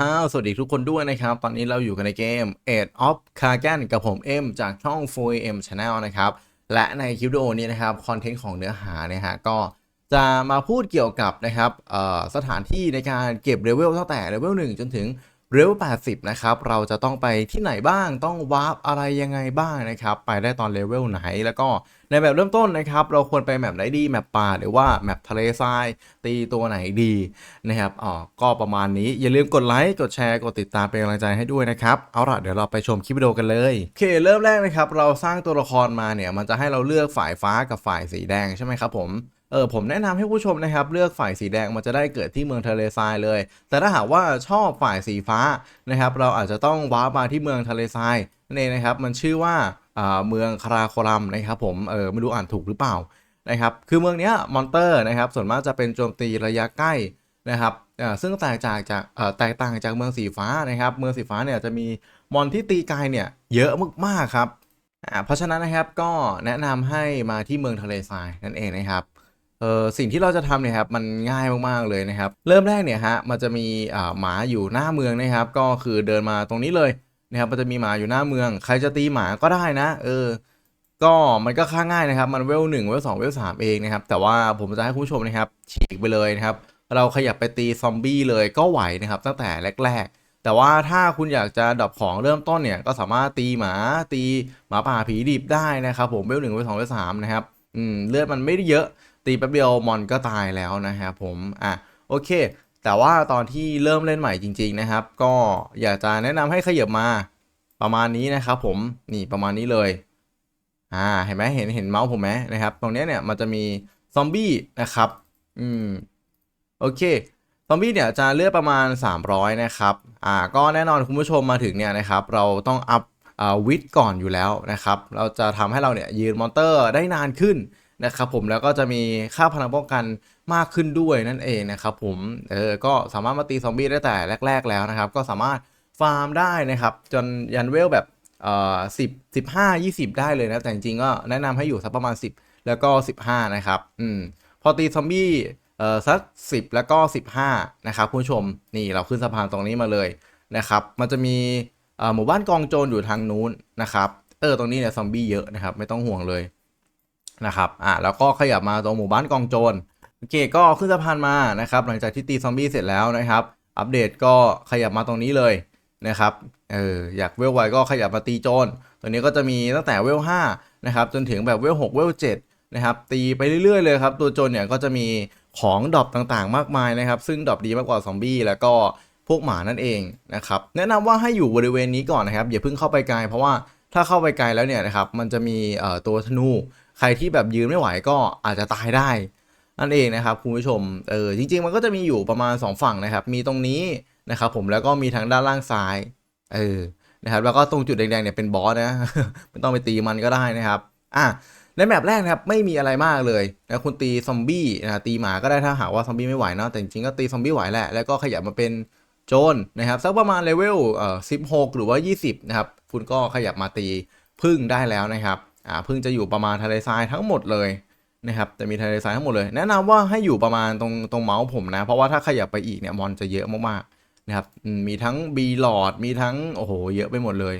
อ้าวสวัสดีทุกคนด้วยนะครับ ตอนนี้เราอยู่กันในเกม Age of k a g a n กับผมเอ็มจากช่อง 4M Channel นะครับ และในคลิปวิดีโอนี้นะครับคอนเทนต์ของเนื้อหาเนี่ยฮะก็จะมาพูดเกี่ยวกับนะครับสถานที่ในการเก็บเลเวลตั้งแต่เลเวล1จนถึง เลเวล80 นะครับ เราจะต้องไปที่ไหนบ้าง ต้องวาร์ปอะไรยังไงบ้างนะครับ ไปได้ตอนเลเวลไหน แล้วก็ในแบบเริ่มต้นนะครับ เราควรไปแมปไหนดี แมปป่า หรือว่าแมปทะเลทราย ตีตัวไหนดีนะครับอ๋อก็ประมาณนี้ อย่าลืมกดไลค์ กดแชร์ กดติดตามเป็นกำลังใจให้ด้วยนะครับ เอาล่ะ เดี๋ยวเราไปชมคลิปวิดีโอกันเลย โอเค เริ่มแรกนะครับ เราสร้างตัวละครมาเนี่ย มันจะให้เราเลือกฝ่ายฟ้ากับฝ่ายสีแดงใช่ไหมครับผม เออผมแนะนำให้ผู้ชมนะครับเลือกฝ่ายสีแดงมันจะได้เกิดที่เมืองทะเลทรายเลย แต่ถ้าหากว่าชอบฝ่ายสีฟ้านะครับเราอาจจะต้องว้ามาที่เมืองทะเลทรายนั่นเองนะครับมันชื่อว่าอ่าเมืองคาราโคลัมนะครับผมเออไม่รู้อ่านถูกหรือเปล่านะครับคือเมืองนี้มอนเตอร์นะครับส่วนมากจะเป็นโจมตีระยะใกล้นะครับอ่าซึ่งแตกจากจากแตกต่างจากเมืองสีฟ้านะครับเมืองสีฟ้าเนี่ยจะมีมอนที่ตีไกลเนี่ยเยอะมากๆครับอ่าเพราะฉะนั้นนะครับก็แนะนำให้มาที่เมืองทะเลทรายนั่นเองนะครับ เออสิ่งที่เราจะทำเนี่ยครับมันง่ายมากๆเลยนะครับ เริ่มแรกเนี่ยฮะมันจะมีอ่าหมาอยู่หน้าเมืองนะครับ ก็คือเดินมาตรงนี้เลยนะครับมันจะมีหมาอยู่หน้าเมือง ใครจะตีหมาก็ได้นะ เออ ก็มันก็ค่าง่ายนะครับ มันเวลหนึ่งเวลสองเวลสามเองนะครับ แต่ว่าผมจะให้คุณผู้ชมนะครับ ฉีกไปเลยนะครับ เราขยับไปตีซอมบี้เลยก็ไหวนะครับ ตั้งแต่แรก ๆ แต่ว่าถ้าคุณอยากจะดรอปของเริ่มต้นเนี่ย ก็สามารถตีหมาตีหมาป่าผีดิบได้นะครับ ผมเวลหนึ่งเวลสองเวลสามนะครับ อืมเลือดมันไม่ได้เยอะ ตีแป๊บเดียวมอนก็ตายแล้วนะครับผมอะโอเค แต่ว่าตอนที่เริ่มเล่นใหม่จริง ๆนะครับ ก็อยากจะแนะนำให้ขยับมาประมาณนี้นะครับผมนี่ประมาณนี้เลยอ่าเห็นไหมเห็นเห็นเมาส์ผมไหมนะครับ ตรงเนี้ยเนี่ยมันจะมีซอมบี้นะครับอืมโอเคซอมบี้เนี่ยจะเลือดประมาณ 300 นะครับอ่าก็แน่นอนคุณผู้ชมมาถึงเนี่ยนะครับ เราต้องอัพอ่าวิดก่อนอยู่แล้วนะครับ เราจะทำให้เราเนี่ยยืนมอนเตอร์ได้นานขึ้น นะครับผมแล้วก็จะมีค่าพลังป้องกันมากขึ้นด้วยนั่นเองนะครับผมเออก็สามารถมาตีซอมบี้ได้แต่แรก ๆ แล้วนะครับ ก็สามารถฟาร์มได้นะครับจนยันเวลแบบเอ่อสิบสิบห้ายี่สิบได้เลยนะแต่จริงๆก็แนะนำให้อยู่สักประมาณ 10 แล้วก็ 15 นะครับอืมพอตีซอมบี้เอ่อสัก10แล้วก็ 15 นะครับผู้ชมนี่เราขึ้นสะพานตรงนี้มาเลยนะครับมันจะมีเอ่อหมู่บ้านกองโจรอยู่ทางนู้นนะครับเออตรงนี้เนี่ยซอมบี้เยอะนะครับไม่ต้องห่วงเลย นะครับอะแล้วก็ขยับมาตรงหมู่บ้านกองโจรโอเคก็ขึ้นสะพานมานะครับหลังจากที่ตีซอมบี้เสร็จแล้วนะครับ อัปเดตก็ขยับมาตรงนี้เลยนะครับเอออยากเวลไวก็ขยับมาตีโจรตัวนี้ก็จะมีตั้งแต่เวล5นะครับจนถึงแบบเวล6เวล7นะครับตีไปเรื่อยๆเลยครับตัวโจรเนี่ยก็จะมีของดรอปต่างๆ มากมายนะครับ ซึ่งดรอปดีมากกว่าซอมบี้แล้วก็พวกหมานั่นเองนะครับแนะนำว่าให้อยู่บริเวณนี้ก่อนนะครับอย่าเพิ่งเข้าไปไกลเพราะว่าถ้าเข้าไปไกลแล้วเนี่ยนะครับมันจะมีตัวธนู ครที่แบบยืนไม่ไหวก็อาจจะตายได้นั่นเองนะครับคุณผู้ชมเออจริง ๆ มันก็จะมีอยู่ประมาณ 2 ฝั่งนะครับ มีตรงนี้นะครับผมแล้วก็มีทางด้านล่างซ้ายเออนะครับแล้วก็ตรงจุดแดงๆเนี่ยเป็นบอสนะไม่ต้องไปตีมันก็ได้นะครับอะในแมปแรกนะครับไม่มีอะไรมากเลยนะคุณตีซอมบี้นะตีหมาก็ได้ถ้าหากว่าซอมบี้ไม่ไหวเนาะแต่จริงๆก็ตีซอมบี้ไหวแหละแล้วก็ขยับมาเป็นโจรนะครับสักประมาณเลเวลเอ่อ16หรือว่า 20นะครับคุณก็ขยับมาตีพึ่งได้แล้วนะครับ อ่าพึ่งจะอยู่ประมาณทะเลทรายทั้งหมดเลยนะครับจะมีทะเลทรายทั้งหมดเลย แนะนำว่าให้อยู่ประมาณตรงตรงเมาส์ผมนะ เพราะว่าถ้าขยับไปอีกเนี่ยมอนจะเยอะมากๆนะครับมีทั้งบีหลอดมีทั้งโอ้โหเยอะไปหมดเลย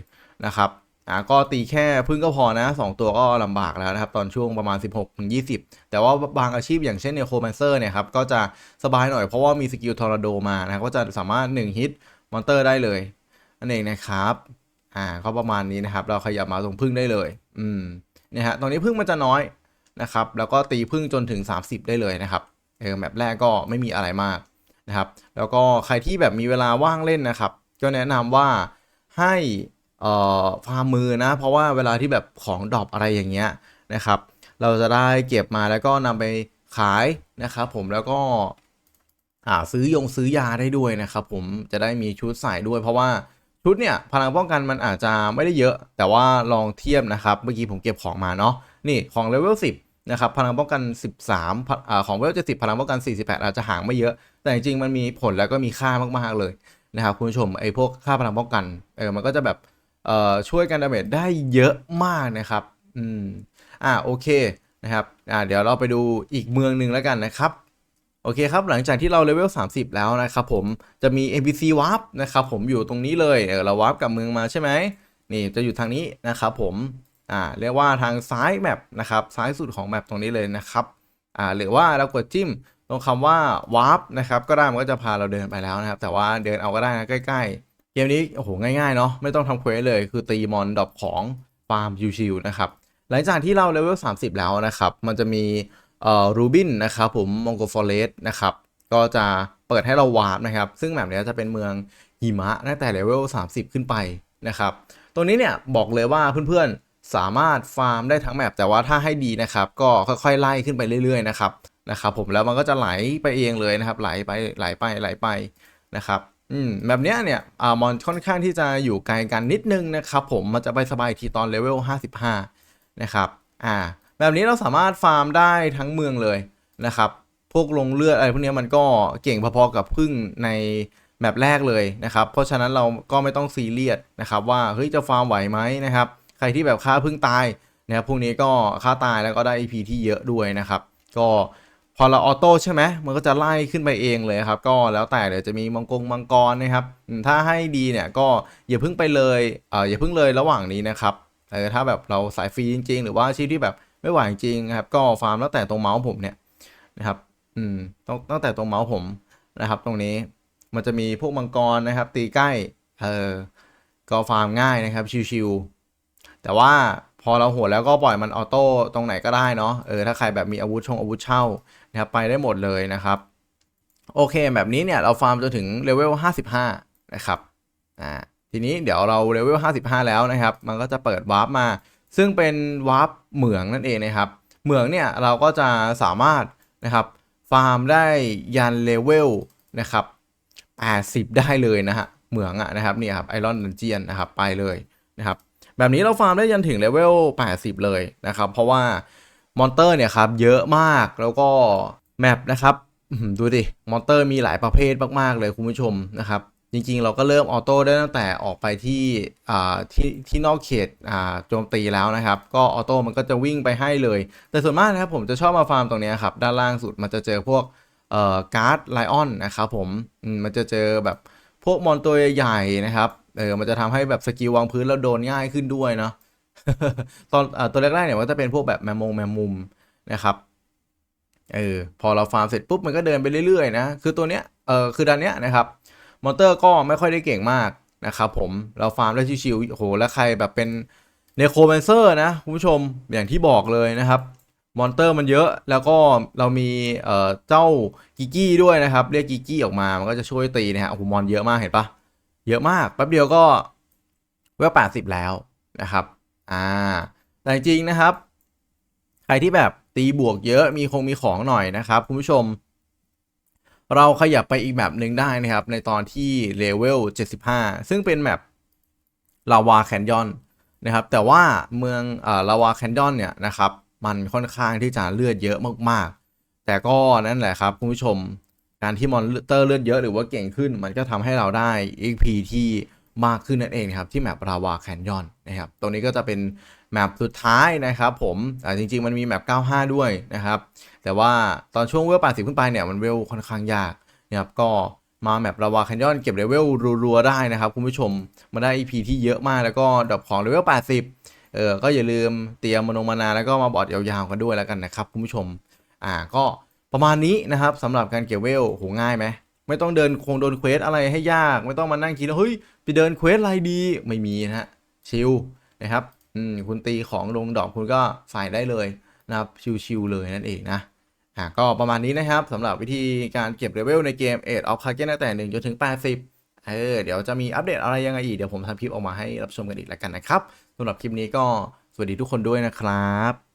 นะครับอ่าก็ตีแค่พึ่งก็พอนะสองตัวก็ลำบากแล้วนะครับ ตอนช่วงประมาณ 16ถึง20 แต่ว่าบางอาชีพอย่างเช่นเนโคแมนเซอร์เนี่ยครับ ก็จะสบายหน่อยเพราะว่ามีสกิลทอร์นาโดมานะก็จะสามารถ 1 ฮิตมอนเตอร์ได้เลยนั่นเองนะครับอ่าก็ประมาณนี้นะครับ เราขยับมาตรงพึ่งได้เลย อืมเนี่ยฮะตรงนี้พึ่งมันจะน้อยนะครับ แล้วก็ตีพึ่งจนถึง 30 ได้เลยนะครับเออแมปแรกก็ไม่มีอะไรมากนะครับ แล้วก็ใครที่แบบมีเวลาว่างเล่นนะครับ ก็แนะนำว่าให้เอ่อฟาร์มมือนะ เพราะว่าเวลาที่แบบของดรอปอะไรอย่างเงี้ยนะครับ เราจะได้เก็บมาแล้วก็นำไปขายนะครับ ผมแล้วก็อ่าซื้อยงซื้อยาได้ด้วยนะครับ ผมจะได้มีชุดใส่ด้วย เพราะว่า ชุดเนี่ยพลังป้องกันมันอาจจะไม่ได้เยอะ แต่ว่าลองเทียบนะครับ เมื่อกี้ผมเก็บของมาเนาะนี่ของเลเวล10นะครับพลังป้องกัน 13อ่าของเลเวล70พลังป้องกัน 48 อาจจะห่างไม่เยอะ แต่จริงๆมันมีผลแล้วก็มีค่ามากๆเลยนะครับคุณผู้ชมไอ้พวกค่าพลังป้องกันเออมันก็จะแบบเอ่อช่วยกันดาเมจได้เยอะมากนะครับอืมอ่าโอเคนะครับอ่าเดี๋ยวเราไปดูอีกเมืองหนึ่งแล้วกันนะครับ โอเคครับ หลังจากที่เราเลเวล 30 แล้วนะครับผมจะมี NPC Warp นะครับผมอยู่ตรงนี้เลยเราวาร์ปกับเมืองมาใช่ไหมนี่จะอยู่ทางนี้นะครับผมอ่าเรียกว่าทางซ้ายแมปนะครับซ้ายสุดของแมปตรงนี้เลยนะครับอ่าหรือว่าเรากดจิ้มตรงคำว่า Warp นะครับก็ได้มันก็จะพาเราเดินไปแล้วนะครับ แต่ว่าเดินเอาก็ได้นะใกล้ๆ เกมนี้โอ้โหง่ายๆเนาะไม่ต้องทำเควสเลย คือตีมอนดรอปของฟาร์มชิวๆนะครับหลังจากที่เราเลเวล 30 แล้วนะครับ มันจะมี รูบินนะครับผมมองโกฟอเรสนะครับก็จะเปิดให้เราวาร์ปนะครับ ซึ่งแบบนี้จะเป็นเมืองหิมะตั้งแต่เลเวล 30 ขึ้นไปนะครับตรงนี้เนี่ยบอกเลยว่าเพื่อนๆสามารถฟาร์มได้ทั้งแมปแต่ว่าถ้าให้ดีนะครับ ก็ค่อยๆไล่ขึ้นไปเรื่อยๆนะครับนะครับผมแล้วมันก็จะไหลไปเองเลยนะครับ ไหลไปไหลไปไหลไปนะครับอืมแบบเนี้ยเนี่ยอ่ามอนค่อนข้างที่จะอยู่ไกลกันนิดนึงนะครับ ผมมันจะไปสบายทีตอนเลเวล 55 นะครับอ่า แบบนี้เราสามารถฟาร์มได้ทั้งเมืองเลยนะครับ พวกลงเลือดอะไรพวกนี้มันก็เก่งพอๆกับพึ่งในแมปแรกเลยนะครับ เพราะฉะนั้นเราก็ไม่ต้องซีเรียสนะครับว่าเฮ้ยจะฟาร์มไหวไหมนะครับ ใครที่แบบฆ่าพึ่งตายนะครับพวกนี้ก็ฆ่าตายแล้วก็ได้ EP ที่เยอะด้วยนะครับ ก็พอเราออโต้ใช่ไหมมันก็จะไล่ขึ้นไปเองเลยครับ ก็แล้วแต่เดี๋ยวจะมีมังกรมังกรนะครับ ถ้าให้ดีเนี่ยก็อย่าเพึ่งไปเลยเอออย่าเพึ่งเลยระหว่างนี้นะครับเออถ้าแบบเราสายฟรีจริง ๆ หรือว่าอาชีพที่แบบ ไม่ไหวจริงครับ ก็ฟาร์มตั้งแต่ตรงเมาส์ผมเนี่ยนะครับ อืมต้องตั้งแต่ตรงเมาส์ผมนะครับ ตรงนี้มันจะมีพวกมังกรนะครับ ตีใกล้เออก็ฟาร์มง่ายนะครับชิวๆแต่ว่าพอเราโหดแล้วก็ปล่อยมันออโต้ตรงไหนก็ได้เนาะเออถ้าใครแบบมีอาวุธชงอาวุธเช่านะครับไปได้หมดเลยนะครับ โอเคแบบนี้เนี่ยเราฟาร์มจนถึงเลเวล55 นะครับอ่าทีนี้เดี๋ยวเราเลเวล55 แล้วนะครับ มันก็จะเปิดวาร์ปมา ซึ่งเป็นวาร์ปเหมืองนั่นเองนะครับ เหมืองเนี่ยเราก็จะสามารถนะครับฟาร์มได้ยันเลเวลนะครับ80 ได้เลยนะฮะ เหมืองอะนะครับนี่ครับไอรอนดันเจียนนะครับไปเลยนะครับ แบบนี้เราฟาร์มได้ยันถึงเลเวล80 เลยนะครับ เพราะว่ามอนเตอร์เนี่ยครับเยอะมากแล้วก็แมปนะครับดูดิ มอนเตอร์มีหลายประเภทมาก ๆ เลยคุณผู้ชมนะครับ จริงๆ เราก็เริ่มออโต้ได้ตั้งแต่ออกไปที่ที่ที่นอกเขตโจมตีแล้วนะครับ ก็ออโต้มันก็จะวิ่งไปให้เลย แต่ส่วนมากนะครับผมจะชอบมาฟาร์มตรงนี้ครับ ด้านล่างสุดมันจะเจอพวกการ์ดไลออนนะครับผมมันจะเจอแบบพวกมอนตัวใหญ่นะครับเออมันจะทำให้แบบสกิลวางพื้นแล้วโดนง่ายขึ้นด้วยเนาะตอนอตัวแรกๆเนี่ยมันจะเป็นพวกแบบแมมมงแมมมุมนะครับเออพอเราฟาร์มเสร็จปุ๊บมันก็เดินไปเรื่อยๆนะคือตัวเนี้ยเออคือด้านเนี้ยนะครับ มอเตอร์ก็ไม่ค่อยได้เก่งมากนะครับผมเราฟาร์มได้ชิวๆโอ้โหแล้วใครแบบเป็นเนโครแมนเซอร์นะคุณผู้ชมอย่างที่บอกเลยนะครับมอนเตอร์มันเยอะแล้วก็เรามีเจ้ากิกี้ด้วยนะครับ เรียกกิกี้ออกมามันก็จะช่วยตีนะฮะโอ้โหมอนเยอะมากเห็นปะเยอะมากแป๊บเดียวก็เวลแปดสิบแล้วนะครับอ่าแต่จริงนะครับ ใครที่แบบตีบวกเยอะมีคงมีของหน่อยนะครับ คุณผู้ชม เราขยับไปอีกแบบหนึ่งได้นะครับ ในตอนที่เลเวล 75 ซึ่งเป็นแมปลาวาแคนยอนนะครับ แต่ว่าเมืองอ่ลาวาแคนยอนเนี่ยนะครับ มันค่อนข้างที่จะเลือดเยอะมากๆ แต่ก็นั่นแหละครับคุณผู้ชม การที่มอนเตอร์เลือดเยอะหรือว่าเก่งขึ้น มันก็ทำให้เราได้ XP ที่ มากขึ้นนั่นเองนะครับที่แมปลาวาแคนยอนนะครับตรงนี้ก็จะเป็นแมปสุดท้ายนะครับผมอ่จริงๆมันมีแมป 95 ด้วยนะครับ แต่ว่าตอนช่วงเวล 80 ขึ้นไปเนี่ยมันเวลค่อนข้างยากนะครับก็มาแมปลาวาแคนยอนเก็บเลเวลรัวๆได้นะครับ คุณผู้ชมมาได้ EP ที่เยอะมากแล้วก็ดรอปของเลเวล 80 เออก็อย่าลืมเตรียมมโนมานาแล้วก็มาบอดยาวๆกันด้วยแล้วกันนะครับคุณผู้ชมอ่าก็ประมาณนี้นะครับสำหรับการเก็บเวลโหง่ายไหม ไม่ต้องเดินคงโดนเควสอะไรให้ยาก ไม่ต้องมานั่งคิดว่าเฮ้ยไปเดินเควสอะไรดีไม่มีนะฮะชิลนะครับอืมคุณตีของลงดอกคุณก็ใส่ได้เลยนะครับชิลๆเลยนั่นเองนะอะก็ประมาณนี้นะครับสำหรับวิธีการเก็บเลเวลในเกม Age of Kraken ตั้งแต่ 1 จนถึง 80 เออ เดี๋ยวจะมีอัปเดตอะไรยังไงอีก เดี๋ยวผมทำคลิปออกมาให้รับชมกันอีกแล้วกันนะครับสำหรับคลิปนี้ก็สวัสดีทุกคนด้วยนะครับ